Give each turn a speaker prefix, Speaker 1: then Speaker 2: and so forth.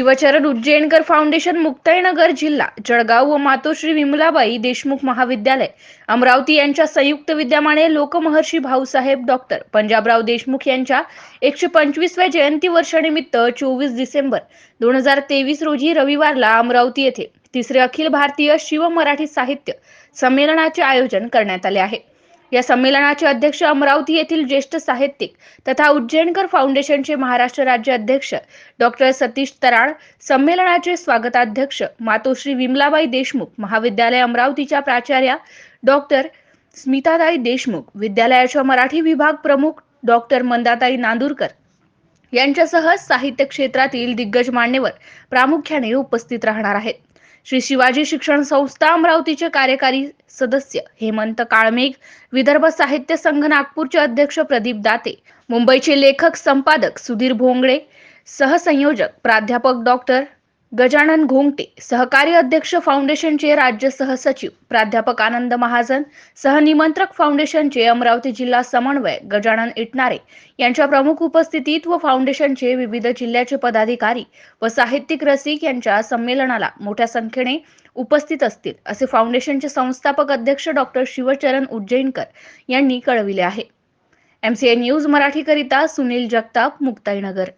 Speaker 1: Shivcharan Ujjainkar foundation Muktainagar जिल्हा जळगाव व मातोश्री विमलाबाई देशमुख महाविद्यालय. अमरावती यांच्या संयुक्त विद्यमाने लोकमहर्षी भाऊसाहेब डॉक्टर पंजाबराव देशमुख यांच्या एकशे पंचवीसव्या जयंती वर्षानिमित्त चोवीस डिसेंबर दोन हजार तेवीस रोजी रविवारला अमरावती येथे तिसरे अखिल भारतीय शिव मराठी साहित्य संमेलनाचे आयोजन करण्यात आले आहे. या संमेलनाचे अध्यक्ष अमरावती येथील ज्येष्ठ साहित्यिक तथा उज्जैनकर फाउंडेशनचे महाराष्ट्र राज्य अध्यक्ष डॉक्टर सतीश तराळ संमेलनाचे स्वागताध्यक्ष मातोश्री विमलाबाई देशमुख महाविद्यालय अमरावतीच्या प्राचार्या डॉक्टर स्मिताताई देशमुख विद्यालयाच्या मराठी विभाग प्रमुख डॉक्टर मंदाताई नांदूरकर यांच्यासह साहित्य क्षेत्रातील दिग्गज मान्यवर प्रामुख्याने उपस्थित राहणार आहेत. श्री शिवाजी शिक्षण संस्था अमरावतीचे कार्यकारी सदस्य हेमंत काळमेघ विदर्भ साहित्य संघ नागपूरचे अध्यक्ष प्रदीप दाते मुंबईचे लेखक संपादक सुधीर भोंगडे सहसंयोजक प्राध्यापक डॉक्टर गजानन घोंगटे सहकारी अध्यक्ष फाउंडेशनचे राज्य सहसचिव प्राध्यापक आनंद महाजन सहनिमंत्रक फाउंडेशनचे अमरावती जिल्हा समन्वय गजानन इटनारे यांच्या प्रमुख उपस्थितीत व फाउंडेशनचे विविध जिल्ह्याचे पदाधिकारी व साहित्यिक रसिक यांच्या संमेलनाला मोठ्या संख्येने उपस्थित असतील असे फाउंडेशनचे संस्थापक अध्यक्ष डॉक्टर शिवचरण उज्जैनकर यांनी कळविले आहे. एमसीए न्यूज मराठीकरिता सुनील जगताप मुक्ताईनगर.